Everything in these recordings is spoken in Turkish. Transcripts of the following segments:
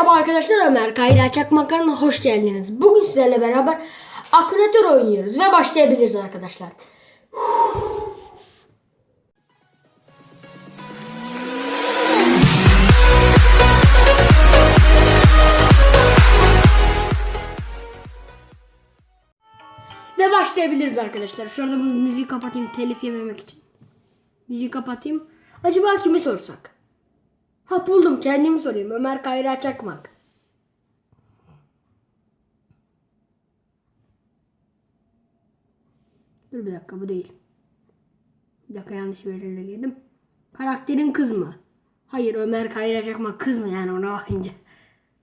Merhaba arkadaşlar Ömer Kayra Çakmaklarına hoş geldiniz. Bugün sizlerle beraber Akreatör oynuyoruz ve başlayabiliriz arkadaşlar. Ve başlayabiliriz arkadaşlar. Şu anda bu müziği kapatayım telif yememek için. Müziği kapatayım. Acaba kimi sorsak? Ha buldum kendimi sorayım. Ömer Kayra Çakmak. Dur bir dakika bu değil. Bir dakika yanlış yerine girdim. Karakterin kız mı? Hayır Ömer Kayra Çakmak kız mı yani ona bakınca?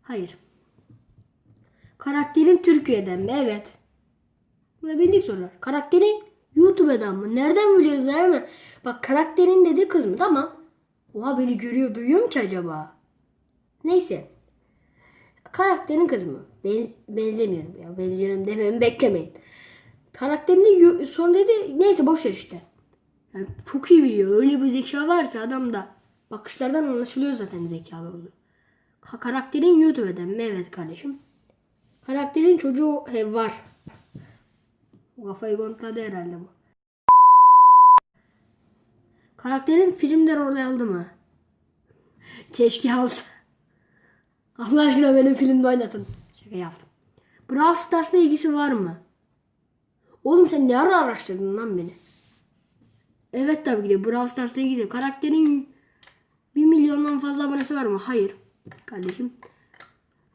Hayır. Karakterin Türkiye'den mi? Evet. Bu da bildik sorular. Karakterin YouTube'dan mı? Nereden biliyoruz değil mi? Bak karakterin dedi kız mı? Tamam. Oha beni görüyor duyuyor mu ki acaba? Neyse. Karakterin kız mı? Ben, benzemiyorum ya. Benziyorum dememi beklemeyin. Karakterini son dedi neyse boş ver işte. Yani çok iyi biliyor. Öyle bir zeka var ki adamda. Bakışlardan anlaşılıyor zaten zekalı olduğu. Ka- karakterin YouTube'den mi? Evet kardeşim. Karakterin çocuğu he, var. Kafayı kontladı herhalde bu. Karakterin filmde rol aldı mı? Keşke alsa. Allah aşkına benim filmde oynatın. Şaka yaptım. Brawl Stars'la ilgisi var mı? Oğlum sen ne ara araştırdın lan beni? Evet tabii ki de Brawl Stars'la ilgisi. Karakterin 1 milyondan fazla abonesi var mı? Hayır. Kardeşim.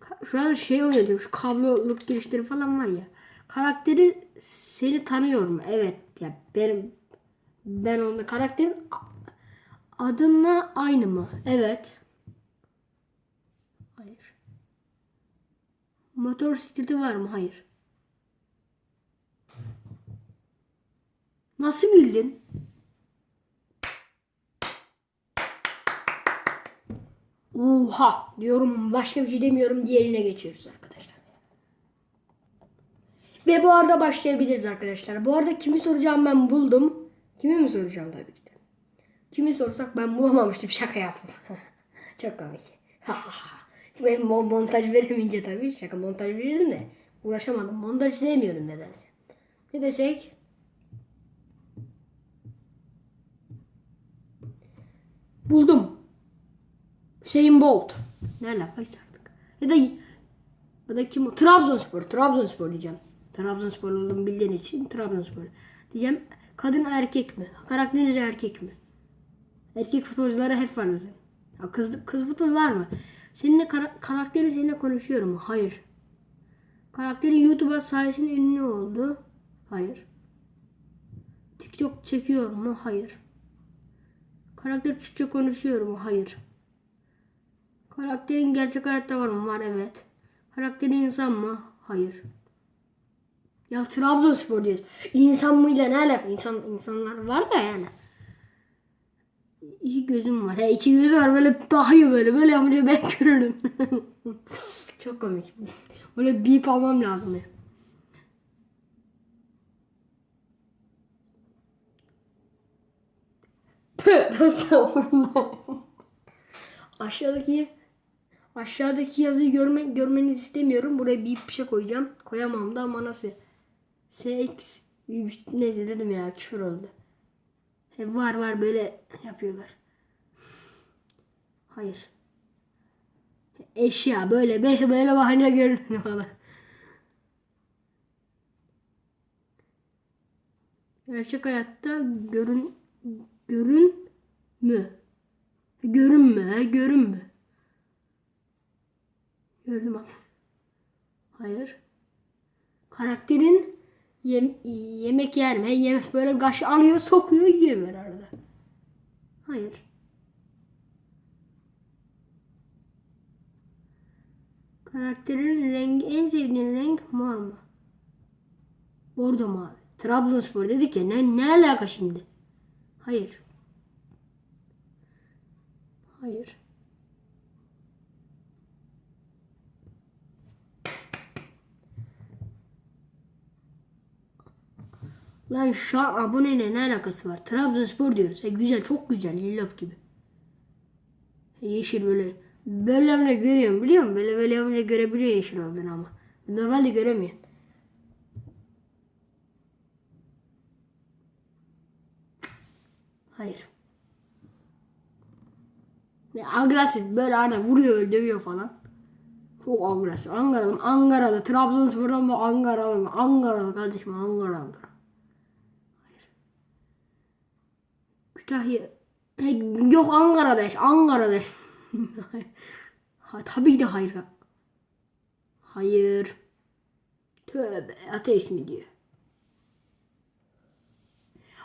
Ka- Şu an şey oynatıyorum. Şu kabloluk girişleri falan var ya. Karakteri seni tanıyor mu? Evet. Ya benim ben onda karakterin adınla aynı mı? Evet. Hayır. Motor bisikleti var mı? Hayır. Nasıl bildin? Oha diyorum başka bir şey demiyorum diğerine geçiyoruz arkadaşlar. Ve bu arada başlayabiliriz arkadaşlar. Bu arada kimi soracağım ben buldum. Kimi mi soracağım tabii ki de. Kimi sorsak ben bulamamıştım şaka yaptım. Çok komik. ben mon- montaj veremeyince tabii şaka montaj verirdim de uğraşamadım. Montaj sevmiyorum nedense. Ne desek? Buldum. Hüseyin Bolt. Ne alakaysa artık. Ya da ya da kim o? Trabzonspor. Trabzonspor diyeceğim. Trabzonspor olduğunu bildiğin için Trabzonspor. Diyeceğim kadın erkek mi? Karakteri erkek mi? Erkek futbolculara hep var zaten. Ya kız, kız futbol var mı? Seninle kara- karakteri seninle konuşuyor mu? Hayır. Karakteri YouTube'a sayesinde ünlü oldu. Hayır. TikTok çekiyor mu? Hayır. Karakter Türkçe konuşuyor mu? Hayır. Karakterin gerçek hayatta var mı? Var evet. Karakteri insan mı? Hayır. Ya Trabzonspor diyoruz. İnsan mıyla ne alaka? İnsan, insanlar var da yani. İki gözüm var. He, iki gözü var böyle bakıyor böyle. Böyle yapınca ben görürüm. Çok komik. Böyle bip almam lazım ya. Tövbe estağfurullah. Aşağıdaki aşağıdaki yazıyı görme, görmenizi istemiyorum. Buraya bir şey koyacağım. Koyamam da ama nasıl? SX neyse dedim ya küfür oldu. He, var var böyle yapıyorlar. Hayır. Eşya böyle böyle böyle bahane görünüyor bana. Gerçek hayatta görün görün mü? Görün mü? He, görün mü? Gördüm ama. Hayır. Karakterin yem, yemek yer mi? Yemek böyle kaş alıyor, sokuyor, yiyor böyle arada. Hayır. Karakterin rengi, en sevdiğin renk mor mu? Bordo mavi. Trabzonspor dedik ya ne, ne alaka şimdi? Hayır. Hayır. Lan şu an aboneyle ne alakası var? Trabzonspor diyoruz. E güzel çok güzel. Lillop gibi. E, yeşil böyle Böyle yapınca görüyorum biliyor musun? Böyle böyle yapınca görebiliyor yeşil olduğunu ama. Normalde göremiyor. Hayır. Ya agresif böyle arada vuruyor böyle dövüyor falan. Çok agresif. Ankaralı, Ankaralı, Trabzonspor'dan mı Ankaralı, Ankaralı kardeşim Ankara, Ankara. Hayır. Kütahya. Yok Ankara'da Ankara'da. ha, tabii ki de hayır. Hayır. Tövbe ateist mi diyor.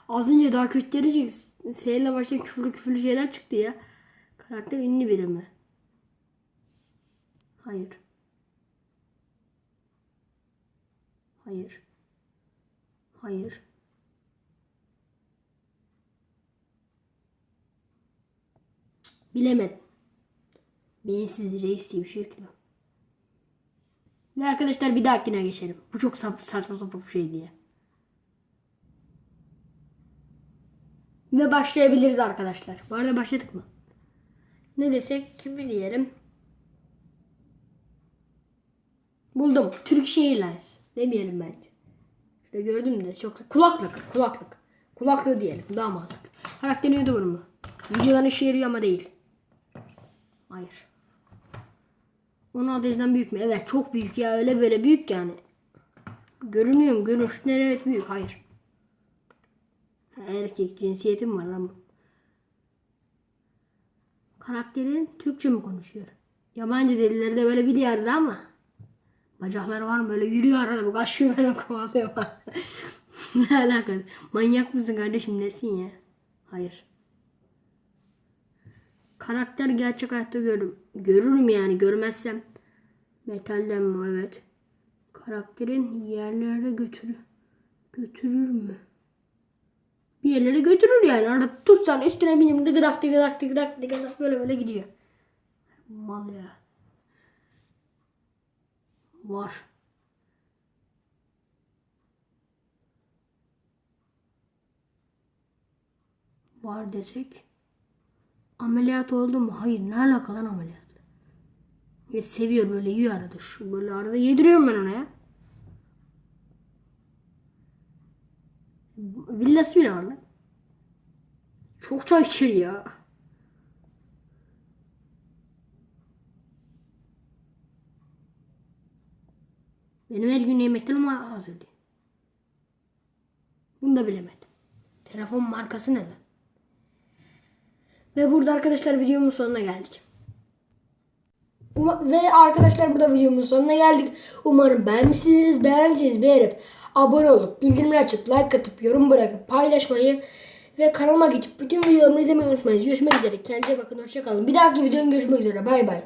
Az önce daha kötüleri çıktı. S ile başlayan küfürlü küfürlü şeyler çıktı ya. Karakter ünlü biri mi? Hayır. Hayır. Hayır. Bilemedim. Beyinsiz reis diye bir şey yok. Ve arkadaşlar bir dahakine geçelim. Bu çok saçma sapan bir şey diye. Ve başlayabiliriz arkadaşlar. Bu arada başladık mı? Ne desek kimi diyelim? Buldum. Turkish Airlines. Demeyelim bence. Şurada gördüm de çok kulaklık, kulaklık. Kulaklığı diyelim. Daha mantıklı. Karakterin YouTuber mu? İşe yarıyor ama değil. Hayır. 16 yaşından büyük mü? Evet çok büyük ya öyle böyle büyük yani. Görünüyor mu? Görünüşler evet büyük. Hayır. Erkek cinsiyetim var lan. Karakterin Türkçe mi konuşuyor? Yabancı dilleri de böyle biliyordu ama. Bacakları var mı böyle yürüyor arada bu kaçıyor beni kovalıyor ne alakası? Manyak mısın kardeşim nesin ya? Hayır. Karakter gerçek hayatta görürüm. Görürüm yani görmezsem. Metalden mi? Evet. Karakterin yerlere götürür. Götürür mü? Bir yerlere götürür yani. Arada tutsan üstüne bineyim dıgıdak dıgıdak dıgıdak dıgıdak böyle böyle gidiyor. Mal ya. Var. Var desek. Ameliyat oldu mu? Hayır. Ne alaka lan ameliyat? Ve seviyor böyle yiyor arada. Şu böyle arada yediriyorum ben ona ya. Villası bile var lan. Çok çay içer ya. Benim her gün yemeklerim hazırlıyor. Bunu da bilemedim. Telefon markası ne lan? Ve burada arkadaşlar videomun sonuna geldik. Uma ve arkadaşlar burada videomun sonuna geldik. Umarım beğenmişsinizdir. Beğenmişsiniz beğenip abone olup, bildirimleri açıp, like atıp, yorum bırakıp, paylaşmayı ve kanalıma gidip bütün videolarımı izlemeyi unutmayın. Görüşmek üzere. Kendinize bakın. Hoşçakalın. Bir dahaki videonun görüşmek üzere. Bay bay.